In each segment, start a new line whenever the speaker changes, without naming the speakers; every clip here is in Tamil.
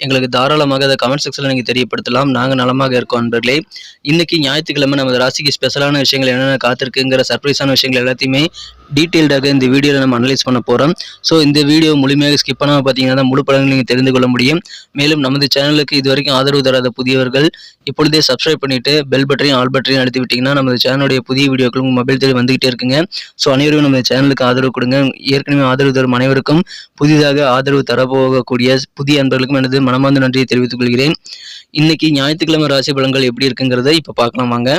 எங்களுக்கு தாராளமாக அதை கமெண்ட் செக்ஷனில் நீங்கள் தெரியப்படுத்தலாம். நாங்கள் நலமாக இருக்கோம் நண்பர்களே. இன்றைக்கி ஞாயிற்றுக்கிழமை நமது ராசிக்கு ஸ்பெஷலான விஷயங்கள் என்னென்ன காத்திருக்குங்கிற சர்ப்ரைஸான விஷயங்கள் எல்லாத்தையுமே டீட்டெயில்டாக இந்த வீடியோவில் நம்ம அனலைஸ் பண்ண போகிறோம் ஸோ இந்த வீடியோ முழுமையாக ஸ்கிப் பண்ணாமல் பார்த்தீங்கன்னா தான் முழு படங்கள் நீங்கள் தெரிந்து கொள்ள முடியும். மேலும் நமது சேனலுக்கு இது வரைக்கும் ஆதரவு தராத புதியவர்கள் இப்பொழுதே சப்ஸ்கிரைப் பண்ணிவிட்டு பெல் பட்டனையும் ஆல் பட்டனையும் அழுத்தி விட்டிங்கன்னா நமது சேனலுடைய புதிய வீடியோக்கள் உங்கள் மொபைல் தேடி வந்துகிட்டே இருக்குங்க. ஸோ அனைவரும் நமது சேனலுக்கு ஆதரவு கொடுங்க. ஏற்கனவே ஆதரவு தரும் அனைவருக்கும் புதிதாக ஆதரவு தரப்போகக்கூடிய புதிய அன்பர்களுக்கும் எனது மனமார்ந்த நன்றியை தெரிவித்துக் கொள்கிறேன். இன்னைக்கு ஞாயிற்றுக்கிழமை ராசி பலன்கள் எப்படி இருக்குங்கிறத இப்போ பார்க்கலாம் வாங்க.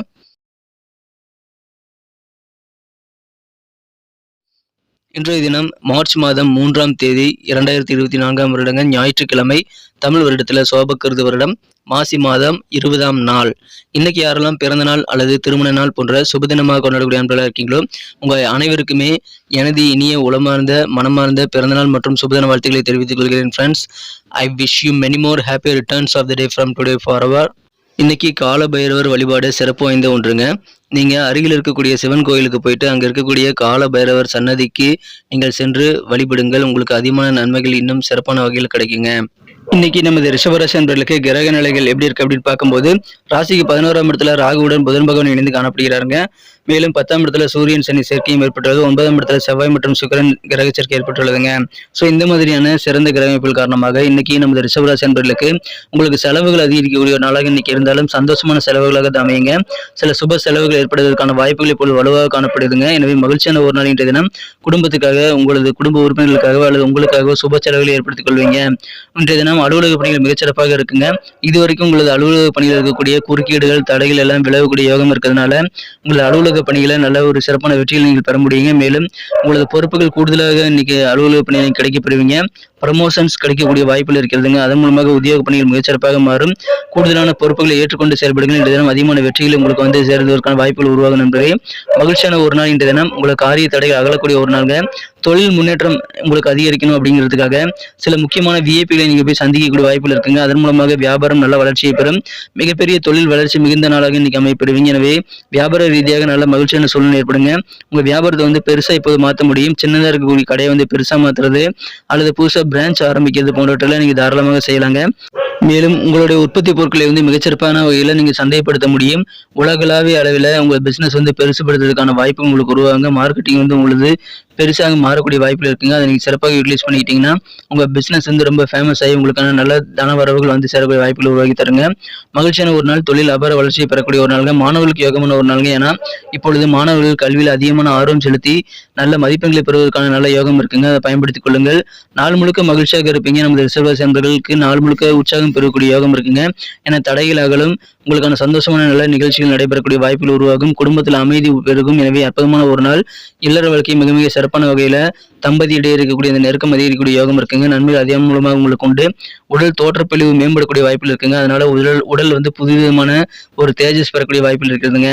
இன்றைய தினம் மார்ச் மாதம் மூன்றாம் தேதி இரண்டாயிரத்தி இருபத்தி நான்காம் வருடங்க ஞாயிற்றுக்கிழமை தமிழ் வருடத்தில் சோபக்கிருது வருடம். மாசி மாதம் இருபதாம் நாள். இன்னைக்கு யாரெல்லாம் பிறந்த நாள் அல்லது திருமண நாள் போன்ற சுபதினமாக கொண்டாடக்கூடிய அன்பர்களாக இருக்கீங்களோ உங்கள் அனைவருக்குமே எனது இனிய உளமார்ந்த மனமார்ந்த பிறந்தநாள் மற்றும் சுபதின வாழ்த்துக்களை தெரிவித்துக் கொள்கிறேன் friends I wish you many more happy returns of the day from today for அவர் இன்னைக்கு கால பைரவர் வழிபாடு சிறப்பு வாய்ந்த ஒன்றுங்க. நீங்கள் அருகில் இருக்கக்கூடிய சிவன் கோயிலுக்கு போயிட்டு அங்கே இருக்கக்கூடிய கால பைரவர் சன்னதிக்கு நீங்கள் சென்று வழிபடுங்கள். உங்களுக்கு அதிகமான நன்மைகள் இன்னும் சிறப்பான வகையில் கிடைக்குங்க. இன்னைக்கு நமது ரிஷபராசி நண்பர்களுக்கு கிரக நிலைகள் எப்படி இருக்கு அப்படின்னு பார்க்கும்போது ராசிக்கு பதினோராம் இடத்துல ராகுவுடன் புதன் பகவான் இணைந்து காணப்படுகிறாருங்க. மேலும் பத்தாம் இடத்துல சூரியன் சனி சேர்க்கையும் ஏற்பட்டுள்ளது. ஒன்பதாம் இடத்துல செவ்வாய் மற்றும் சுக்கரன் கிரக சேர்க்கை ஏற்பட்டுள்ளதுங்க. ஸோ இந்த மாதிரியான சிறந்த கிரக அமைப்புகள் காரணமாக இன்னைக்கு நமது ரிஷபராசி என்பர்களுக்கு உங்களுக்கு செலவுகள் அதிகரிக்கக்கூடிய ஒரு நாளாக இன்னைக்கு இருந்தாலும் சந்தோஷமான செலவுகளாக தான் அமையுங்க. சில சுப செலவுகள் ஏற்படுவதற்கான வாய்ப்புகள் இப்போது வலுவாக காணப்படுதுங்க. எனவே மகிழ்ச்சியான ஒரு நாள் இன்றைய தினம். குடும்பத்துக்காக உங்களது குடும்ப உறுப்பினர்களுக்காக அல்லது உங்களுக்காக சுப செலவுகளை ஏற்படுத்திக் கொள்வீங்க. இன்றைய தினம் அலுவலக பணிகள் மிகச்சிறப்பாக இருக்குங்க. இதுவரைக்கும் உங்களது அலுவலக பணியில் இருக்கக்கூடிய குறுக்கீடுகள் தடைகள் எல்லாம் விலகக்கூடிய யோகம் இருக்கிறதுனால உங்களது அலுவலக பணிகளை நல்ல ஒரு சிறப்பான வெற்றியில் நீங்கள் பெற முடியுங்க. மேலும் உங்களது பொறுப்புகள் கூடுதலாக இன்னைக்கு அலுவலக பணிகள் கிடைக்கப்படுவீங்க. ப்ரமோஷன்ஸ் கிடைக்கக்கூடிய வாய்ப்புகள் இருக்கிறதுங்க. அதன் மூலமாக உத்தியோக பணிகள் மிகச்சிறப்பாக மாறும். கூடுதலான பொறுப்புகளை ஏற்றுக்கொண்டு செயல்படுங்கள். இன்றைய தினம் அதிகமான வெற்றிகள் உங்களுக்கு வந்து சேர்வதற்கான வாய்ப்புகள் உருவாகும் என்பதை மகிழ்ச்சியான ஒரு நாள் இன்றைய தினம். உங்களுக்கு காரிய தடைகள் அகலக்கூடிய ஒரு நாளுங்க. தொழில் முன்னேற்றம் உங்களுக்கு அதிகரிக்கணும் அப்படிங்கிறதுக்காக சில முக்கியமான விஐபிகளை நீங்கள் போய் சந்திக்கக்கூடிய வாய்ப்புகள் இருக்குங்க. அதன் மூலமாக வியாபாரம் நல்ல வளர்ச்சியை பெறும். மிகப்பெரிய தொழில் வளர்ச்சி மிகுந்த நாளாக இன்னைக்கு அமைப்பிடுவீங்க எனவே வியாபார ரீதியாக நல்ல மகிழ்ச்சியான சூழ்நிலை ஏற்படுங்க. உங்க வியாபாரத்தை வந்து பெருசா இப்போது மாற்ற முடியும். சின்னதாக இருக்கக்கூடிய கடையை வந்து பெருசா மாற்றுறது அல்லது புதுசா பிரான்ச் ஆரம்பிக்கிறது போன்றவற்றில் நீங்க தாராளமாக செய்யலாங்க. மேலும் உங்களுடைய உற்பத்தி பொருட்களை வந்து மிகச்சிறப்பான வகையில் நீங்கள் சந்தைப்படுத்த முடியும். உலகளாவிய அளவில் உங்கள் பிஸ்னஸ் வந்து பெருசுபடுத்துறதுக்கான வாய்ப்பு உங்களுக்கு உருவாங்க மார்க்கெட்டிங் வந்து உங்களது பெருசாக மாறக்கூடிய வாய்ப்புகள் இருக்குங்க. அதை நீங்கள் சிறப்பாக யூட்டிலைஸ் பண்ணிக்கிட்டீங்கன்னா உங்கள் பிஸ்னஸ் வந்து ரொம்ப ஃபேமஸ் ஆகி உங்களுக்கான நல்ல தன வரவுகள் வந்து சேரக்கூடிய வாய்ப்புகள் உருவாக்கி தருங்க. மகிழ்ச்சியான ஒரு நாள் தொழில் அபார வளர்ச்சியை பெறக்கூடிய ஒரு நாளுங்க. மாணவர்களுக்கு யோகமான ஒரு நாளுங்க. ஏன்னா இப்பொழுது மாணவர்கள் கல்வியில் அதிகமான ஆர்வம் செலுத்தி நல்ல மதிப்பெண்களை பெறுவதற்கான நல்ல யோகம் இருக்குங்க. அதை பயன்படுத்திக் கொள்ளுங்கள். நாள் முழுக்க மகிழ்ச்சியாக இருப்பீங்க. நமது ரிசர்வ சேர்ந்தவர்களுக்கு நாள் முழுக்க உற்சாகம் பெறக்கூடிய யோகம் இருக்குங்க. ஏன்னா தடைகளாகலும் உங்களுக்கான சந்தோஷமான நல்ல நிகழ்ச்சிகள் நடைபெறக்கூடிய வாய்ப்புகள் உருவாகும். குடும்பத்தில் அமைதி பெருகும். எனவே அற்புதமான ஒரு நாள். இல்லற வாழ்க்கை மிக மிக சிறப்பான வகையில தம்பதியிடையே இருக்கக்கூடிய அந்த நெருக்கம் அதிகரிக்கக்கூடிய யோகம் இருக்குங்க. நன்மைகள் அதிகம் மூலமாக உங்களுக்கு உண்டு. உடல் தோற்றப்பழிவு மேம்படக்கூடிய வாய்ப்பில் இருக்குங்க. அதனால உடல் உடல் வந்து புதுவிதமான ஒரு தேஜஸ் பெறக்கூடிய வாய்ப்பில் இருக்குதுங்க.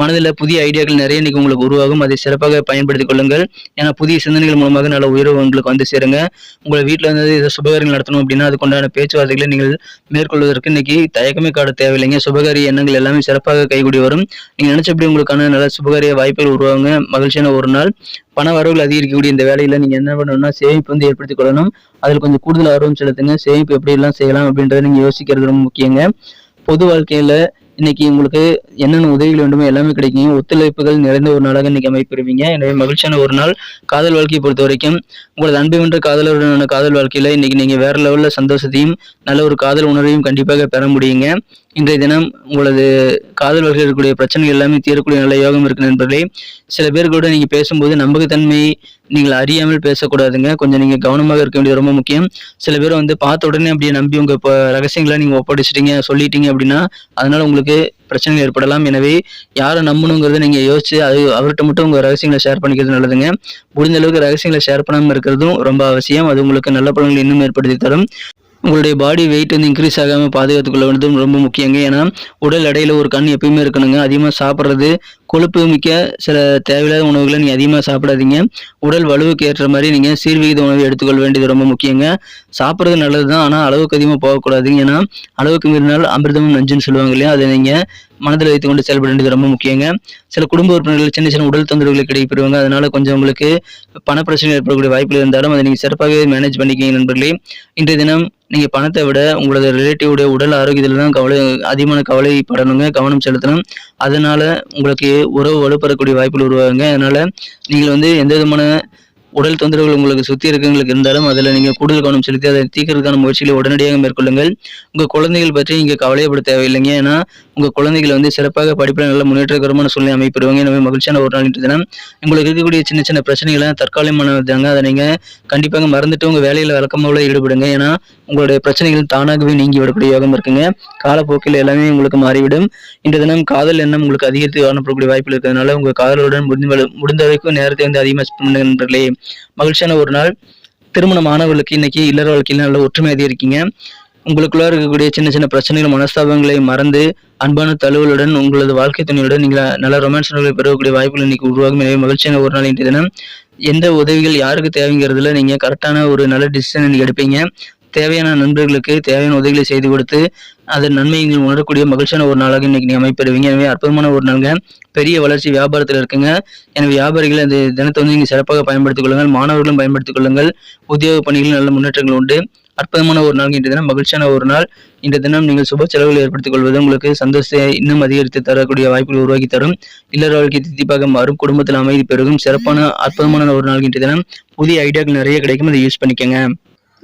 மனதில் புதிய ஐடியாக்கள் நிறைய இன்னைக்கு உங்களுக்கு உருவாகும். அதை சிறப்பாக பயன்படுத்திக் கொள்ளுங்கள். ஏன்னா புதிய சிந்தனைகள் மூலமாக நல்ல உயர்வு உங்களுக்கு வந்து சேருங்க. உங்களை வீட்டில் வந்து இதை சுபகாரியம் நடத்தணும் அப்படின்னா அதுக்குண்டான பேச்சுவார்த்தைகளை நீங்கள் மேற்கொள்வதற்கு இன்னைக்கு தயக்கமே காட தேவையில்லைங்க. சுபகாரிய எண்ணங்கள் எல்லாமே சிறப்பாக கைகூடி வரும். நீங்கள் நினைச்சபடி உங்களுக்கான நல்ல சுபகாரிய வாய்ப்புகள் உருவாங்க மகிழ்ச்சியான ஒரு நாள். பண வரவுகள் அதிகரிக்கக்கூடிய இந்த வேலையில நீங்க என்ன பண்ணணும்னா சேமிப்பு வந்து ஏற்படுத்திக் கொள்ளணும். அதில் கொஞ்சம் கூடுதல் ஆர்வம் செலுத்துங்க. சேமிப்பு எப்படி எல்லாம் செய்யலாம் அப்படின்றத நீங்க யோசிக்கிறது ரொம்ப முக்கியங்க. பொது வாழ்க்கையில இன்னைக்கு உங்களுக்கு என்னென்ன உதவிகள் வேண்டுமோ எல்லாமே கிடைக்கும் ஒத்துழைப்புகள் நிறைந்த ஒரு நாளாக இன்னைக்கு அமைப்பெறுவீங்க எனவே மகிழ்ச்சியான ஒரு நாள். காதல் வாழ்க்கையை பொறுத்த வரைக்கும் உங்களது அன்பு வென்ற காதலருடனான காதல் வாழ்க்கையில இன்னைக்கு நீங்க வேற லெவல்ல சந்தோஷத்தையும் நல்ல ஒரு காதல் உணர்வையும் கண்டிப்பாக பெற முடியுங்க. இன்றைய தினம் உங்களது காதல் வகையில் இருக்கக்கூடிய பிரச்சனைகள் எல்லாமே தீரக்கூடிய நல்ல யோகம் இருக்கு நண்பர்களே. சில பேர் கூட நீங்க பேசும்போது நம்பகத்தன்மையை நீங்கள் அறியாமல் பேசக்கூடாதுங்க. கொஞ்சம் நீங்க கவனமாக இருக்க வேண்டியது ரொம்ப முக்கியம். சில பேர் வந்து பார்த்த உடனே அப்படியே நம்பி உங்க இப்போ ரகசியங்களை நீங்க ஒப்படைச்சிட்டீங்க சொல்லிட்டீங்க அப்படின்னா அதனால உங்களுக்கு பிரச்சனைகள் ஏற்படலாம். எனவே யாரை நம்பணுங்கிறத நீங்க யோசிச்சு அது அவர்கிட்ட மட்டும் உங்க ரகசியங்களை ஷேர் பண்ணிக்கிறது நல்லதுங்க. முடிந்த அளவுக்கு ரகசியங்களை ஷேர் பண்ணாமல் இருக்கிறதும் ரொம்ப அவசியம். அது உங்களுக்கு நல்ல பலன்கள் இன்னும் ஏற்படுத்தி தரும். உங்களுடைய பாடி வெயிட் வந்து இன்க்ரீஸ் ஆகாமல் பாதுகாத்துக்கொள்ள வேண்டும் ரொம்ப முக்கியங்க. ஏன்னா உடல் எடையில் ஒரு கண் எப்பயுமே இருக்கணுங்க. அதிகமாக சாப்பிட்றது கொழுப்பு மிக்க சில தேவையில்லாத உணவுகளை நீங்கள் அதிகமாக சாப்பிடாதீங்க. உடல் வலுவுக்கு ஏற்ற மாதிரி நீங்கள் சீர்விகித உணவை எடுத்துக்கொள்ள வேண்டியது ரொம்ப முக்கியங்க. சாப்பிட்றது நல்லது தான் ஆனால் அளவுக்கு அதிகமாக போகக்கூடாதுங்க. ஏன்னா அளவுக்கு மீறினால் அமிர்தமும் நஞ்சுன்னு சொல்லுவாங்க இல்லையா? அதை நீங்கள் மனதில் வைத்துக்கொண்டு செயல்பட வேண்டியது ரொம்ப முக்கியங்க. சில குடும்ப உறுப்பினர்கள் சின்ன சின்ன உடல் தொந்தரவுகளை கிடைப்பெறுவாங்க அதனால கொஞ்சம் உங்களுக்கு பணப்பிரச்சனை ஏற்படக்கூடிய வாய்ப்புகள் இருந்தாலும் அதை நீங்கள் சிறப்பாகவே மேனேஜ் பண்ணிக்கிங்க நண்பர்களே. இன்றைய தினம் நீங்கள் பணத்தை விட உங்களது ரிலேட்டிவுடைய உடல் ஆரோக்கியத்தில் தான் கவலை அதிகமான கவலைப்படணுங்க கவனம் செலுத்தணும். அதனால உங்களுக்கு உறவு வலுப்பெறக்கூடிய வாய்ப்புகள் உருவாகுங்க. அதனால நீங்கள் வந்து எந்த விதமான உடல் தொந்தரவுகள் உங்களுக்கு சுற்றி இருக்கவங்களுக்கு இருந்தாலும் அதில் நீங்கள் கூடுதல் கவனம் செலுத்தி அதை தீர்க்கறதுக்கான முயற்சிகளை உடனடியாக மேற்கொள்ளுங்கள். உங்கள் குழந்தைகள் பற்றி இங்கே கவலையப்பட தேவையில்லைங்க. ஏன்னா உங்கள் குழந்தைகள் வந்து சிறப்பாக படிப்பில் நல்ல முன்னேற்றகரமான சூழ்நிலை அமைப்பிடுவாங்க. எனவே மகிழ்ச்சியான ஒரு நாள் இன்று தினம். உங்களுக்கு இருக்கக்கூடிய சின்ன சின்ன பிரச்சனைகள்லாம் தற்காலிகமானதாங்க. அதை நீங்கள் கண்டிப்பாக மறந்துட்டு உங்கள் வேலையில் வழக்கமாக ஈடுபடுங்க. ஏன்னா உங்களுடைய பிரச்சனைகள் தானாகவே நீங்கி விடக்கூடிய யோகம் இருக்குங்க. காலப்போக்கில் எல்லாமே உங்களுக்கு மாறிவிடும். இன்று தினம் காதல் எண்ணம் உங்களுக்கு அதிகரித்து காணப்படக்கூடிய வாய்ப்பு இருக்கிறதுனால உங்கள் காதலுடன் முடிந்த முடிந்த வரைக்கும் நேரத்தை வந்து அதிகமாக ஸ்பெண்ட் நண்பர்களே. மகிழ்ச்சியான ஒரு நாள். திருமண மாணவர்களுக்கு இன்னைக்கு இல்லற வாழ்க்கையில் நல்ல ஒற்றுமை அதிகரிக்கீங்க உங்களுக்குள்ள இருக்கக்கூடிய சின்ன சின்ன பிரச்சனைகள் மனஸ்தாபங்களை மறந்து அன்பான தழுவலுடன் உங்களது வாழ்க்கை துணையுடன் நீங்கள் நல்ல ரொமான்ஸ் பெறக்கூடிய வாய்ப்புகள் இன்னைக்கு உருவாகும். எனவே மகிழ்ச்சியான ஒரு நாள் இன்றைய தினம். எந்த உதவிகள் யாருக்கு தேவைங்கிறதுல நீங்க கரெக்டான ஒரு நல்ல டிசிஷன் நீங்க எடுப்பீங்க. தேவையான நண்பர்களுக்கு தேவையான உதவிகளை செய்து கொடுத்து அதன் நன்மைகள் உணரக்கூடிய மகிழ்ச்சியான ஒரு நாளாக இன்னைக்கு நீங்க அமைப்பெறுவீங்க. எனவே அற்புதமான ஒரு நாளுங்க. பெரிய வளர்ச்சி வியாபாரத்தில் இருக்குங்க. எனவே வியாபாரிகள் அந்த தினத்தை வந்து நீங்கள் சிறப்பாக பயன்படுத்திக் கொள்ளுங்கள். மாணவர்களும் பயன்படுத்திக் கொள்ளுங்கள். உத்தியோக பணிகளில் நல்ல முன்னேற்றங்கள் உண்டு. அற்புதமான ஒரு நாள் இன்றைய தினம் மகிழ்ச்சியான ஒரு நாள். இந்த தினம் நீங்கள் சுப செலவுகளை ஏற்படுத்திக் கொள்வது உங்களுக்கு சந்தோஷத்தை இன்னும் அதிகரித்து தரக்கூடிய வாய்ப்புகள் உருவாக்கி தரும். இல்லற வாழ்க்கை தித்திப்பாக மாறும். குடும்பத்தில் அமைதி பெருகும். சிறப்பான அற்புதமான ஒரு நாள் இன்றைய தினம். புதிய ஐடியாக்கள் நிறைய கிடைக்கும். அதை யூஸ் பண்ணிக்கோங்க.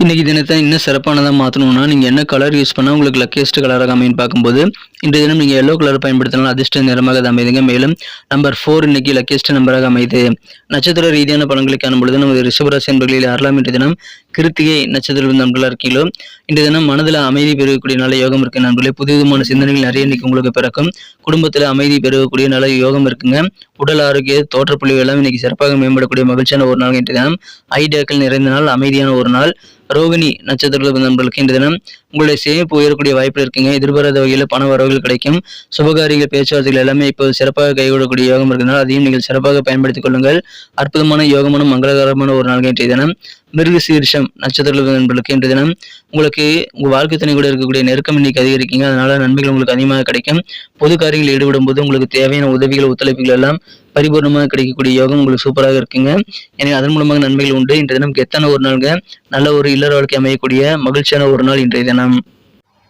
இன்னைக்கு தினத்தை இன்னும் சிறப்பானதாக மாற்றணும்னா நீங்கள் என்ன கலர் யூஸ் பண்ணால் உங்களுக்கு லக்கியஸ்ட் கலராக அமைன்னு பார்க்கும்போது இன்றைய தினம் நீங்கள் எல்லோ கலர் பயன்படுத்தினால் அதிர்ஷ்ட நிறமாக அது அமைதுங்க மேலும் நம்பர் ஃபோர் இன்னைக்கு லக்கியஸ்ட் நம்பராக அமைது நட்சத்திர ரீதியான பலன்களை காணும் பொழுது நமது ரிஷபராசி என்பர்களில் யாரெல்லாம் இன்றைய தினம் கிருத்திகை நட்சத்திர நண்பர்களாக இருக்கீங்களோ? இன்றைய தினம் மனதில் அமைதி பெறக்கூடிய நல்ல யோகம் இருக்கு நண்பர்களே. புது விதமான சிந்தனைகள் நிறைய இன்னைக்கு உங்களுக்கு பிறக்கும். குடும்பத்தில் அமைதி பெறக்கூடிய நல்ல யோகம் இருக்குங்க. உடல் ஆரோக்கிய தோற்றப்புள்ளிகள் எல்லாம் இன்னைக்கு சிறப்பாக மேம்படக்கூடிய மகிழ்ச்சியான ஒரு நாள் இன்றைய தினம். ஐடியாக்கள் நிறைந்த நாள் அமைதியான ஒரு நாள். ரோகிணி நட்சத்திர நண்பர்களுக்கு இன்று தினம் உங்களுடைய சேமிப்பு உயரக்கூடிய வாய்ப்பு இருக்குங்க. எதிர்பாராத வகையில் பண வரவுகள் கிடைக்கும். சுபகாரிகள் பேச்சுவார்த்தைகள் எல்லாமே இப்போ சிறப்பாக கைவிடக்கூடிய யோகம் இருக்கிறதுனால அதையும் நீங்கள் சிறப்பாக பயன்படுத்திக் கொள்ளுங்கள். அற்புதமான யோகமான மங்களகரமான ஒரு நாள் இன்றைய தினம். மிருக சீர்ஷம் நட்சத்திர நண்பர்களுக்கு இன்றைய தினம் உங்களுக்கு உங்கள் வாழ்க்கை துணை கூட இருக்கக்கூடிய நெருக்கம் இன்னைக்கு அதிகரிக்கீங்க. அதனால நன்மைகள் உங்களுக்கு அதிகமாக கிடைக்கும். பொது காரியங்களில் ஈடுபடும் போது உங்களுக்கு தேவையான உதவிகள் ஒத்துழைப்புகள் எல்லாம் பரிபூர்ணமாக கிடைக்கக்கூடிய யோகம் உங்களுக்கு சூப்பராக இருக்குங்க. எனவே அதன் மூலமாக நன்மைகள் உண்டு. இன்றைய தினம் கெத்தான ஒரு நாளுங்க. நல்ல ஒரு இல்லற வாழ்க்கை அமையக்கூடிய மகிழ்ச்சியான ஒரு நாள் இன்றைய தினம்.